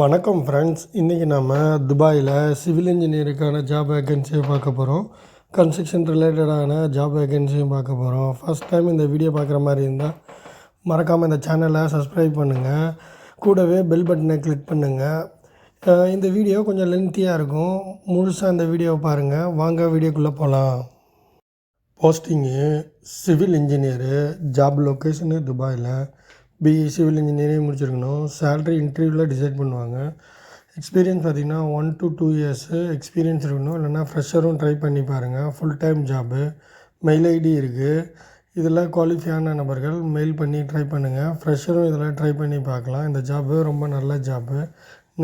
வணக்கம் ஃப்ரெண்ட்ஸ் இன்றைக்கி நம்ம துபாயில் சிவில் இன்ஜினியருக்கான ஜாப் வேகன்சியை பார்க்க போகிறோம் கன்ஸ்ட்ரக்ஷன் ரிலேட்டடான ஜாப் வேகன்சியும் பார்க்க போகிறோம் ஃபஸ்ட் டைம் இந்த வீடியோ பார்க்குற மாதிரி இருந்தால் மறக்காமல் இந்த சேனலை சப்ஸ்கிரைப் பண்ணுங்கள் கூடவே பெல் பட்டனை கிளிக் பண்ணுங்கள் இந்த வீடியோ கொஞ்சம் லென்த்தியாக இருக்கும். முழுசாக இந்த வீடியோவை பாருங்கள் வாங்க வீடியோக்குள்ளே போகலாம் posting civil engineer job location துபாயில் பிஇ சிவில் இன்ஜினியரிங் முடிச்சிருக்கணும். சேலரி இன்டர்வியூவில் டிசைட் பண்ணுவாங்க. எக்ஸ்பீரியன்ஸ் பார்த்தீங்கன்னா one to two years experience இருக்கணும். இல்லைன்னா ஃப்ரெஷரும் ட்ரை பண்ணி பாருங்கள் full time job mail ID இருக்குது இதில் குவாலிஃபையான நபர்கள் மெயில் பண்ணி ட்ரை பண்ணுங்கள் ஃப்ரெஷரும் இதில் ட்ரை பண்ணி பார்க்கலாம். இந்த ஜாபு ரொம்ப நல்ல job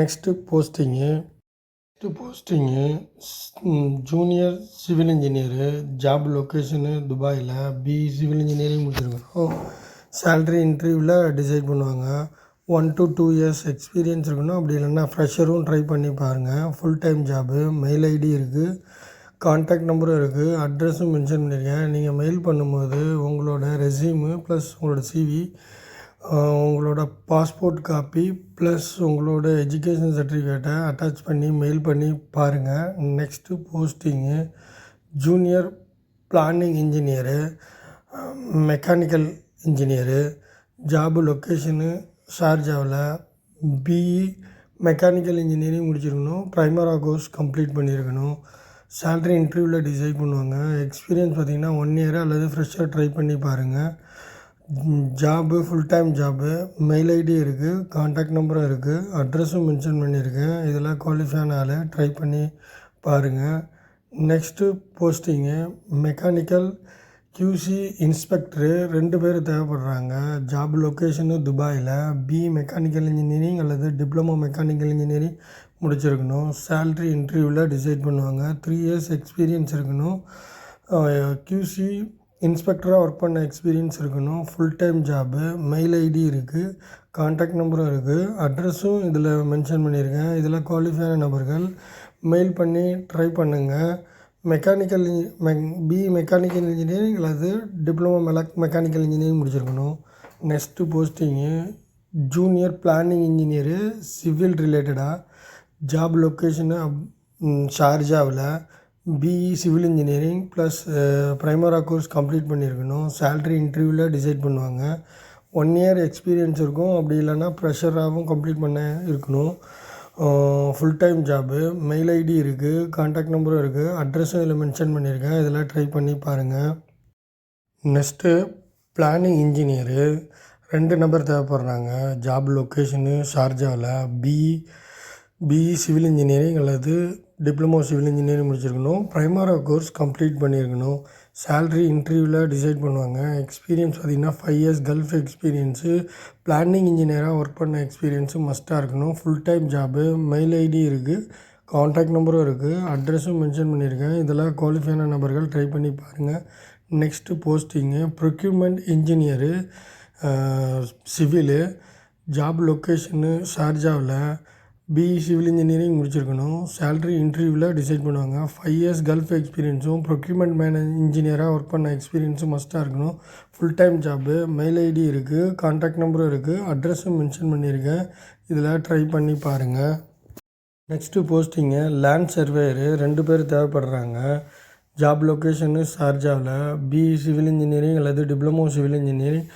next posting next posting junior civil engineer job location துபாயில் பிஇ சிவில் இன்ஜினியரிங் முடிச்சிருக்கணும். சேல்ரி இன்டர்வியூவில் டிசைட் பண்ணுவாங்க. One to two years experience இருக்கணும் அப்படி இல்லைன்னா ஃப்ரெஷரும் ட்ரை பண்ணி பாருங்கள் full time job mail ID இருக்குது கான்டாக்ட் நம்பரும் இருக்குது அட்ரஸும் மென்ஷன் பண்ணியிருக்கேன் நீங்கள் மெயில் பண்ணும்போது உங்களோட ரெஸ்யூமு ப்ளஸ் உங்களோட சிவி உங்களோட பாஸ்போர்ட் காப்பி ப்ளஸ் உங்களோட எஜுகேஷன் சர்டிஃபிகேட்டை அட்டாச் பண்ணி மெயில் பண்ணி பாருங்கள் next posting junior planning engineer mechanical engineer job location ஷார்ஜாவில் BE mechanical engineering முடிச்சிருக்கணும். ப்ரைமரா கோர்ஸ் கம்ப்ளீட் பண்ணியிருக்கணும். சேல்ரி இன்டர்வியூவில் டிசைட் பண்ணுவாங்க. எக்ஸ்பீரியன்ஸ் பார்த்தீங்கன்னா ஒன் இயர் அல்லது ஃப்ரெஷ்ஷாக ட்ரை பண்ணி பாருங்கள் job full time job mail ID இருக்குது காண்டாக்ட் நம்பரும் இருக்குது அட்ரஸும் மென்ஷன் பண்ணியிருக்கேன். இதெல்லாம் குவாலிஃபையான ஆள் ட்ரை பண்ணி பாருங்கள் next posting mechanical QC inspector ரெண்டு பேர் தேவைப்படுறாங்க. ஜாப் லொக்கேஷனு துபாயில் பி மெக்கானிக்கல் இன்ஜினியரிங் அல்லது டிப்ளமோ மெக்கானிக்கல் இன்ஜினியரிங் முடிச்சிருக்கணும். சேல்ரி இன்டர்வியூவில் டிசைட் பண்ணுவாங்க. த்ரீ இயர்ஸ் எக்ஸ்பீரியன்ஸ் இருக்கணும். கியூசி இன்ஸ்பெக்டராக ஒர்க் பண்ண எக்ஸ்பீரியன்ஸ் இருக்கணும். Full time job mail ID இருக்குது காண்டாக்ட் நம்பரும் இருக்குது அட்ரஸும் இதில் மென்ஷன் பண்ணியிருக்கேன். இதில் குவாலிஃபையான நபர்கள் மெயில் பண்ணி ட்ரை பண்ணுங்கள் mechanical mech B mechanical engineering அல்லது டிப்ளமோ மெலக் மெக்கானிக்கல் இன்ஜினியரிங் முடிச்சிருக்கணும். Next posting junior planning engineer civil ரிலேட்டடாக job location ஷார்ஜாவில் BE civil engineering plus Primavera course complete பண்ணியிருக்கணும் சேல்ரி இன்டர்வியூவில் டிசைட் பண்ணுவாங்க. ஒன் இயர் எக்ஸ்பீரியன்ஸ் இருக்கும். அப்படி இல்லைன்னா ப்ரெஷராகவும் கம்ப்ளீட் பண்ண இருக்கணும். Full time job mail ID இருக்குது காண்டாக்ட் நம்பரும் இருக்குது அட்ரஸும் இதில் மென்ஷன் பண்ணியிருக்கேன் இதெல்லாம் ட்ரை பண்ணி பாருங்கள் நெக்ஸ்ட்டு பிளானிங் இன்ஜினியரு ரெண்டு நம்பர் தேவைப்படுறாங்க. ஜாப் லொக்கேஷனு ஷார்ஜாவில் பிஇ பிஇ சிவில் இன்ஜினியரிங் அல்லது டிப்ளமோ சிவில் இன்ஜினியரிங் முடிச்சிருக்கணும். ப்ரைமரா கோர்ஸ் கம்ப்ளீட் பண்ணியிருக்கணும் சேல்ரி இன்டர்வியூவில் டிசைட் பண்ணுவாங்க. எக்ஸ்பீரியன்ஸ் பார்த்திங்கன்னா five years Gulf experience planning இன்ஜினியராக ஒர்க் பண்ண எக்ஸ்பீரியன்ஸு மஸ்ட்டாக இருக்கணும். Full time job mail ID இருக்குது காண்டாக்ட் நம்பரும் இருக்குது அட்ரஸும் மென்ஷன் பண்ணியிருக்கேன். இதெல்லாம் குவாலிஃபையான நபர்கள் ட்ரை பண்ணி பாருங்கள் next posting procurement engineer civil job location ஷார்ஜாவில் BE civil engineering முடிச்சிருக்கணும். சேல்ரி இன்டர்வியூவில் டிசைட் பண்ணுவாங்க. ஃபைவ் இயர்ஸ் கல்ஃப் எக்ஸ்பீரியன்ஸும் ப்ரொக்யூர்மெண்ட் மேனே இன்ஜினியராக ஒர்க் பண்ண எக்ஸ்பீரியன்ஸும் மஸ்ட்டாக இருக்கணும். Full time job mail ID இருக்குது காண்டாக்ட் நம்பரும் இருக்குது அட்ரஸும் மென்ஷன் பண்ணியிருக்கேன். இதில் ட்ரை பண்ணி பாருங்கள் நெக்ஸ்ட்டு போஸ்டிங்கு லேண்ட் சர்வேயரு ரெண்டு பேர் தேவைப்படுறாங்க. ஜாப் லொக்கேஷனு ஷார்ஜாவில் பிஇ சிவில் இன்ஜினியரிங் அல்லது டிப்ளமோ சிவில் இன்ஜினியரிங்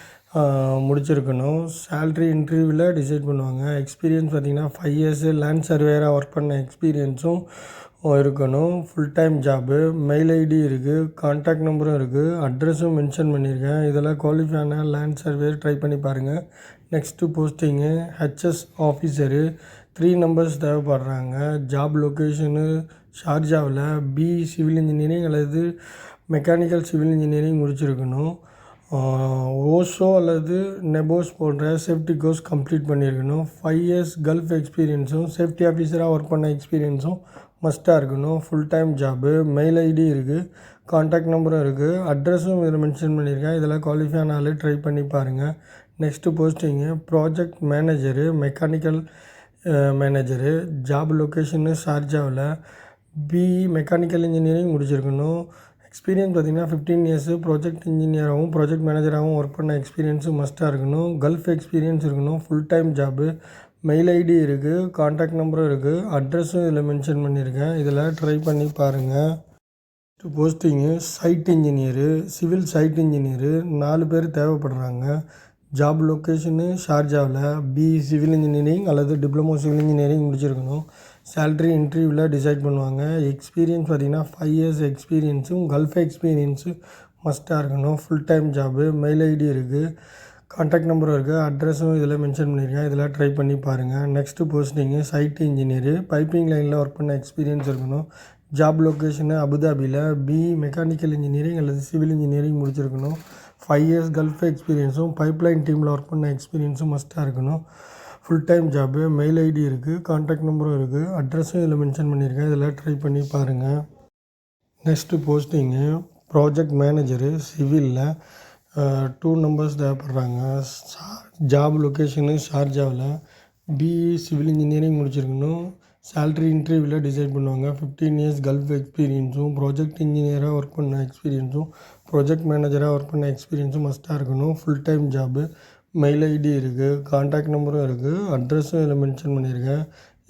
முடிச்சிருக்கணும். சேல்ரி இன்டர்வியூவில் டிசைட் பண்ணுவாங்க. எக்ஸ்பீரியன்ஸ் பார்த்திங்கன்னா ஃபைவ் இயர்ஸு லேண்ட் சர்வேயராக ஒர்க் பண்ண எக்ஸ்பீரியன்ஸும் இருக்கணும். Full time job mail ID இருக்குது காண்டாக்ட் நம்பரும் இருக்குது அட்ரஸும் மென்ஷன் பண்ணியிருக்கேன். இதெல்லாம் குவாலிஃபையான லேண்ட் சர்வேயர் ட்ரை பண்ணி பாருங்கள் next posting HS officer three numbers தேவைப்படுறாங்க. Job location ஷார்ஜாவில் பி சிவில் இன்ஜினியரிங் அல்லது மெக்கானிக்கல் சிவில் இன்ஜினியரிங் முடிச்சிருக்கணும். ஓஷோ அல்லது நெபோஸ் போன்ற சேஃப்டி கோர்ஸ் கம்ப்ளீட் பண்ணியிருக்கணும். ஃபைவ் இயர்ஸ் கல்ஃப் எக்ஸ்பீரியன்ஸும் சேஃப்டி ஆஃபீஸராக ஒர்க் பண்ண எக்ஸ்பீரியன்ஸும் மஸ்ட்டாக இருக்கணும். Full time job mail ID இருக்குது காண்டாக்ட் நம்பரும் இருக்குது அட்ரஸும் இதில் மென்ஷன் பண்ணியிருக்கேன். இதில் குவாலிஃபை ஆனாலே ட்ரை பண்ணி பாருங்கள் next posting project manager mechanical manager job location ஷார்ஜாவில் BE mechanical engineering முடிச்சிருக்கணும். எக்ஸ்பீரியன்ஸ் பார்த்திங்கன்னா ஃபிஃப்டீன் இயர்ஸு ப்ராஜெக்ட் இன்ஜினியராகவும் ப்ராஜெக்ட் மேனேஜராகவும் ஒர்க் பண்ண எக்ஸ்பீரியன்ஸும் மஸ்ட்டாக இருக்கணும். கல்ஃப் எக்ஸ்பீரியன்ஸ் இருக்கணும். Full time job mail ID இருக்குது காண்டாக்ட் நம்பரும் இருக்குது அட்ரஸும் இதில் மென்ஷன் பண்ணியிருக்கேன் இதில் ட்ரை பண்ணி பாருங்கள் posting site engineer civil site engineer நாலு பேர் தேவைப்படுறாங்க. ஜாப் லொக்கேஷனு ஷார்ஜாவில் பி சிவில் இன்ஜினியரிங் அல்லது டிப்ளமோ சிவில் இன்ஜினியரிங் முடிச்சிருக்கணும். சேல்ரி இன்டர்வியூவில் டிசைட் பண்ணுவாங்க. எக்ஸ்பீரியன்ஸ் பார்த்தீங்கன்னா ஃபைவ் இயர்ஸ் எக்ஸ்பீரியன்ஸும் கல்ஃப் எக்ஸ்பீரியன்ஸும் மஸ்ட்டாக இருக்கணும். Full time job mail ID இருக்குது கான்டாக்ட் நம்பரும் இருக்குது அட்ரஸும் இதில் மென்ஷன் பண்ணியிருக்கேன் இதெல்லாம் ட்ரை பண்ணி பாருங்கள் next posting site engineer piping லைனில் ஒர்க் பண்ண எக்ஸ்பீரியன்ஸ் இருக்கணும். ஜாப் லொக்கேஷனு அபுதாபியில் பி மெக்கானிக்கல் இன்ஜினியரிங் அல்லது சிவில் இன்ஜினியரிங் முடிச்சிருக்கணும். ஃபைவ் இயர்ஸ் கல்ஃப் எக்ஸ்பீரியன்ஸும் பைப்லைன் டீமில் ஒர்க் பண்ண எக்ஸ்பீரியன்ஸும் மஸ்ட்டாக இருக்கணும். Full time job mail ID இருக்குது காண்டாக்ட் நம்பரும் இருக்குது அட்ரஸும் இதில் மென்ஷன் பண்ணியிருக்கேன் இதெல்லாம் ட்ரை பண்ணி பாருங்கள் நெக்ஸ்ட்டு போஸ்டிங்கு ப்ராஜெக்ட் மேனேஜரு சிவிலில் டூ நம்பர்ஸ் தேவைப்படுறாங்க. ஜாப் லொக்கேஷனு ஷார்ஜாவில் பிஇ சிவில் இன்ஜினியரிங் முடிச்சிருக்கணும். சேல்ரி இன்டர்வியூவில் டிசைட் பண்ணுவாங்க. ஃபிஃப்டீன் இயர்ஸ் கல்ஃப் எக்ஸ்பீரியன்ஸும் ப்ராஜெக்ட் இன்ஜினியராக ஒர்க் பண்ண எக்ஸ்பீரியன்ஸும் ப்ராஜெக்ட் மேனேஜராக ஒர்க் பண்ண எக்ஸ்பீரியன்ஸும் மஸ்ட்டாக இருக்கணும். Full time job mail ID இருக்குது காண்டாக்ட் நம்பரும் இருக்குது அட்ரஸும் இதில் மென்ஷன் பண்ணியிருக்கேன்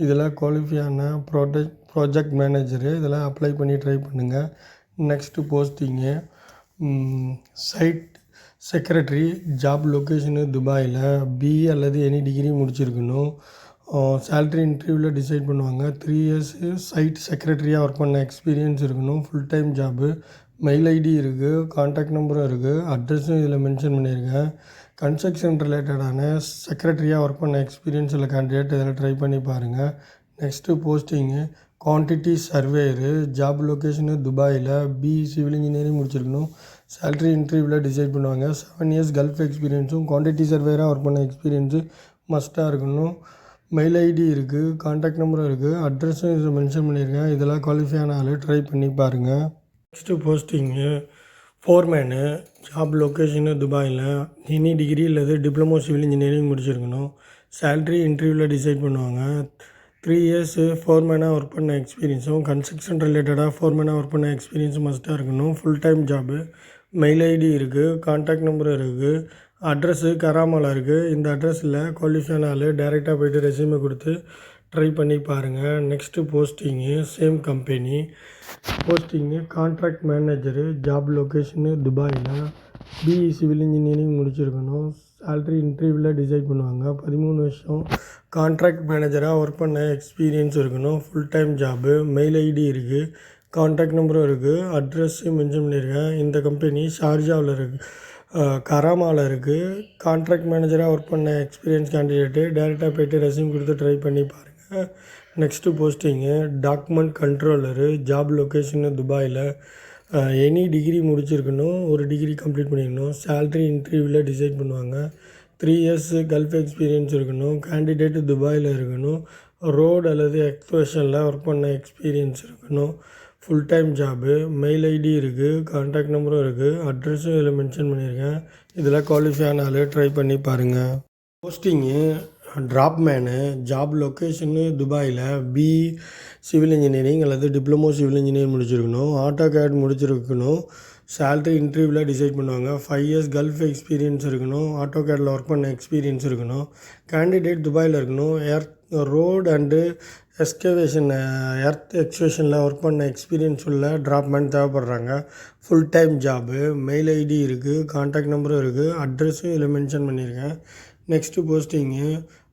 இதில் குவாலிஃபியான ப்ராடக்ட் ப்ராஜெக்ட் மேனேஜரு இதெல்லாம் அப்ளை பண்ணி ட்ரை பண்ணுங்கள் next posting site secretary job location துபாயில் பிஇ அல்லது எனி டிகிரி முடிச்சிருக்கணும். சேல்ரி இன்டர்வியூவில் டிசைட் பண்ணுவாங்க. த்ரீ இயர்ஸு சைட் செக்ரட்டரியாக ஒர்க் பண்ண எக்ஸ்பீரியன்ஸ் இருக்கணும். Full time job mail ID இருக்குது காண்டாக்ட் நம்பரும் இருக்குது அட்ரஸும் இதில் மென்ஷன் பண்ணியிருக்கேன் கன்ஸ்ட்ரக்ஷன் ரிலேட்டடான செக்ரட்டரியாக ஒர்க் பண்ண எக்ஸ்பீரியன்ஸ் உள்ள கேண்டிடேட் இதில் ட்ரை பண்ணி பாருங்கள் next posting quantity surveyor job location துபாயில் பி சிவில் இன்ஜினியரிங் முடிச்சிருக்கணும். சேல்ரி இன்டர்வியூவில் டிசைட் பண்ணுவாங்க. செவன் இயர்ஸ் கல்ஃப் எக்ஸ்பீரியன்ஸும் குவான்டிட்டி சர்வேயராக ஒர்க் பண்ண எக்ஸ்பீரியன்ஸு மஸ்ட்டாக இருக்கணும். மெயில் ஐடி இருக்குது காண்டாக்ட் நம்பரும் இருக்குது அட்ரஸும் இதில் மென்ஷன் பண்ணியிருக்கேன் இதெல்லாம் குவாலிஃபையான ஆள் ட்ரை பண்ணி பாருங்கள் next posting foreman job location துபாயில். எனி டிகிரி அல்லது டிப்ளமோ சிவில் இன்ஜினியரிங் முடிச்சிருக்கணும். சேல்ரி இன்டர்வியூவில் டிசைட் பண்ணுவாங்க. த்ரீ இயர்ஸு ஃபோர்மேனாக ஒர்க் பண்ண எக்ஸ்பீரியன்ஸும் கன்ஸ்ட்ரக்ஷன் ரிலேட்டடாக ஃபோர்மேனாக ஒர்க் பண்ண எக்ஸ்பீரியன்ஸும் மஸ்ட்டாக இருக்கணும். Full time job mail ID இருக்குது காண்டாக்ட் நம்பர் இருக்குது அட்ரஸு கராமலா இருக்குது இந்த அட்ரஸில் குவாலிஃபையான ஆள் டேரெக்டாக போய்ட்டு ரெசியூமை கொடுத்து ட்ரை பண்ணி பாருங்கள் next posting same company posting contract manager job location துபாயில் பிஇ சிவில் இன்ஜினியரிங் முடிச்சிருக்கணும். சேல்ரி இன்டர்வியூவில் டிசைட் பண்ணுவாங்க. பதிமூணு வருஷம் கான்ட்ராக்ட் மேனேஜராக ஒர்க் பண்ண எக்ஸ்பீரியன்ஸ் இருக்கணும். Full time job mail ID இருக்குது கான்டாக்ட் நம்பரும் இருக்குது அட்ரஸும் மென்ஷன் பண்ணியிருக்கேன் இந்த கம்பெனி ஷார்ஜாவில் இருக்குது கராமாவில் இருக்குது கான்ட்ராக்ட் மேனேஜராக ஒர்க் பண்ண எக்ஸ்பீரியன்ஸ் கேண்டிடேட்டு டேரெக்டாக போய்ட்டு ரெஸ்யூம் கொடுத்து ட்ரை பண்ணி பாருங்கள் next posting document controller job location துபாயில் எனி டிகிரி முடிச்சிருக்கணும் ஒரு டிகிரி கம்ப்ளீட் பண்ணிக்கணும் சேல்ரி இன்டர்வியூவில் டிசைட் பண்ணுவாங்க. த்ரீ இயர்ஸ் கல்ஃப் எக்ஸ்பீரியன்ஸ் இருக்கணும் கேண்டிடேட்டு துபாயில் இருக்கணும் ரோடு அல்லது எக்ஸ்பிரஷனில் ஒர்க் பண்ண எக்ஸ்பீரியன்ஸ் இருக்கணும். Full time job mail ID இருக்குது கான்டாக்ட் நம்பரும் இருக்குது அட்ரஸும் இதில் மென்ஷன் பண்ணியிருக்கேன் இதில் குவாலிஃபை ஆள் ட்ரை பண்ணி பாருங்கள் posting drop menu job location துபாயில் பி சிவில் இன்ஜினியரிங் அல்லது டிப்ளமோ சிவில் இன்ஜினியரிங் முடிச்சிருக்கணும். ஆட்டோ கேட் முடிச்சிருக்கணும் சேல்ரி இன்டர்வியூவில் டிசைட் பண்ணுவாங்க. ஃபைவ் இயர்ஸ் கல்ஃப் எக்ஸ்பீரியன்ஸ் இருக்கணும். ஆட்டோ கேடில் ஒர்க் பண்ண எக்ஸ்பீரியன்ஸ் இருக்கணும். கேண்டிடேட் துபாயில் இருக்கணும். Air road and excavation earth எக்ஸ்கவேஷனில் work பண்ண எக்ஸ்பீரியன்ஸ் உள்ள ட்ராப்மேன் தேவைப்படுறாங்க. Full time job mail ID இருக்குது காண்டாக்ட் நம்பரும் இருக்குது அட்ரஸும் இதில் மென்ஷன் பண்ணியிருக்கேன் next posting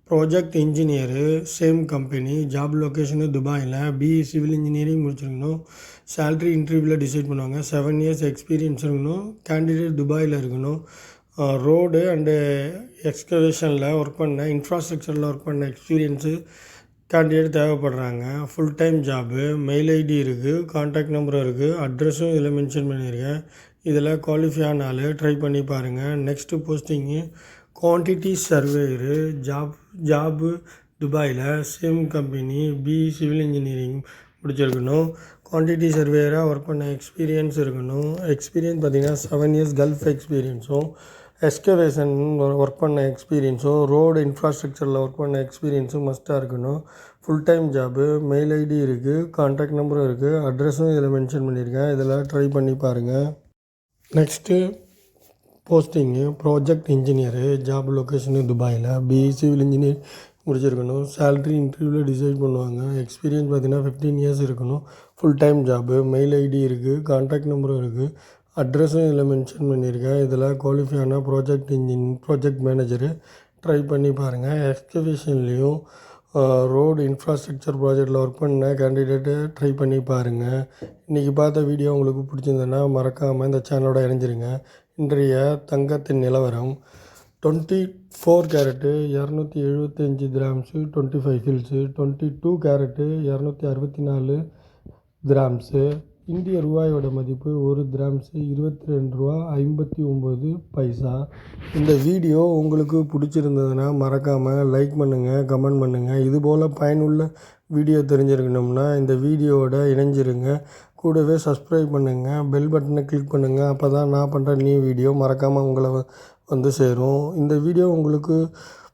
project engineer same company job location துபாயில் பிஇ சிவில் இன்ஜினியரிங் முடிச்சிருக்கணும். சேல்ரி இன்டர்வியூவில் டிசைட் பண்ணுவாங்க. செவன் இயர்ஸ் எக்ஸ்பீரியன்ஸ் இருக்கணும். கேண்டிடேட் துபாயில் இருக்கணும். ரோடு அண்டு எக்ஸ்கவேஷனில் ஒர்க் பண்ண இன்ஃப்ராஸ்ட்ரக்சரில் ஒர்க் பண்ண experience candidate தேவைப்படுறாங்க. Full time job mail ID இருக்குது காண்டாக்ட் நம்பரும் இருக்குது அட்ரஸும் இதில் மென்ஷன் பண்ணியிருக்கேன் இதில் குவாலிஃபை ஆனாலும் ட்ரை பண்ணி பாருங்கள் next posting quantity surveyor job job துபாயில் same company B civil engineering முடிச்சிருக்கணும். குவான்டிட்டி சர்வேயராக ஒர்க் பண்ண எக்ஸ்பீரியன்ஸ் இருக்கணும். எக்ஸ்பீரியன்ஸ் பார்த்திங்கன்னா செவன் இயர்ஸ் கல்ஃப் எக்ஸ்பீரியன்ஸும் எஸ்கவேஷன் ஒர்க் பண்ண எக்ஸ்பீரியன்ஸும் ரோடு இன்ஃப்ராஸ்ட்ரக்சரில் ஒர்க் பண்ண எக்ஸ்பீரியன்ஸும் மஸ்ட்டாக இருக்கணும். Full time job mail ID இருக்குது காண்டாக்ட் நம்பரும் இருக்குது அட்ரஸும் இதில் மென்ஷன் பண்ணியிருக்கேன். இதில் ட்ரை பண்ணி பாருங்கள் next posting project engineer job location துபாயில். பிஇ சிவில் இன்ஜினியர் முடிச்சிருக்கணும். சேல்ரி இன்டர்வியூவில் டிசைட் பண்ணுவாங்க. எக்ஸ்பீரியன்ஸ் பார்த்தீங்கன்னா ஃபிஃப்டீன் இயர்ஸ் இருக்கணும். Full time job mail ID இருக்குது கான்டாக்ட் நம்பரும் இருக்குது அட்ரஸும் இதில் மென்ஷன் பண்ணியிருக்கேன். இதில் குவாலிஃபையான project engine project manager try பண்ணி பாருங்கள் எக்ஸ்கவேஷன்லேயும் ரோடு இன்ஃப்ராஸ்ட்ரக்சர் ப்ராஜெக்டில் ஒர்க் பண்ண கேண்டிடேட்டு ட்ரை பண்ணி பாருங்கள் இன்றைக்கி பார்த்த வீடியோ உங்களுக்கு பிடிச்சிருந்ததுன்னா மறக்காமல் இந்த சேனலோட இணைஞ்சிருங்க. இன்றைய தங்கத்தின் நிலவரம் டுவெண்ட்டி ஃபோர் கேரட்டு இரநூத்தி எழுபத்தஞ்சி grams twenty five hills twenty two carat இரநூத்தி அறுபத்தி நாலு கிராம்ஸு இந்திய ரூபாயோட மதிப்பு ஒரு கிராம்ஸு இருபத்தி ரெண்டு ரூபா ஐம்பத்தி ஒம்பது பைசா. இந்த வீடியோ உங்களுக்கு பிடிச்சிருந்ததுன்னா மறக்காமல் லைக் பண்ணுங்கள் கமெண்ட் பண்ணுங்கள் இதுபோல் பயனுள்ள வீடியோ தெரிஞ்சிருக்கணும்னா இந்த வீடியோவோட இணைஞ்சிருங்க. கூடவே சப்ஸ்கிரைப் பண்ணுங்கள் பெல் பட்டனை கிளிக் பண்ணுங்கள் அப்போ தான் நான் பண்ணுற நியூ வீடியோ மறக்காமல் உங்களை வந்து சேரும். இந்த வீடியோ உங்களுக்கு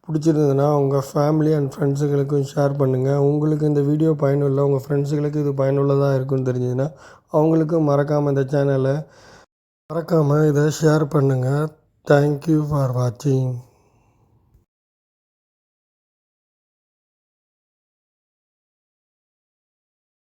பிடிச்சிருந்ததுன்னா உங்கள் ஃபேமிலி அண்ட் ஃப்ரெண்ட்ஸுகளுக்கும் ஷேர் பண்ணுங்கள் உங்களுக்கு இந்த வீடியோ பயனுள்ள உங்கள் ஃப்ரெண்ட்ஸுகளுக்கு இது பயனுள்ளதாக இருக்குன்னு தெரிஞ்சதுன்னா அவங்களுக்கும் மறக்காமல் இந்த சேனலை மறக்காமல் இதை ஷேர் பண்ணுங்கள் தேங்க்யூ ஃபார் வாட்சிங்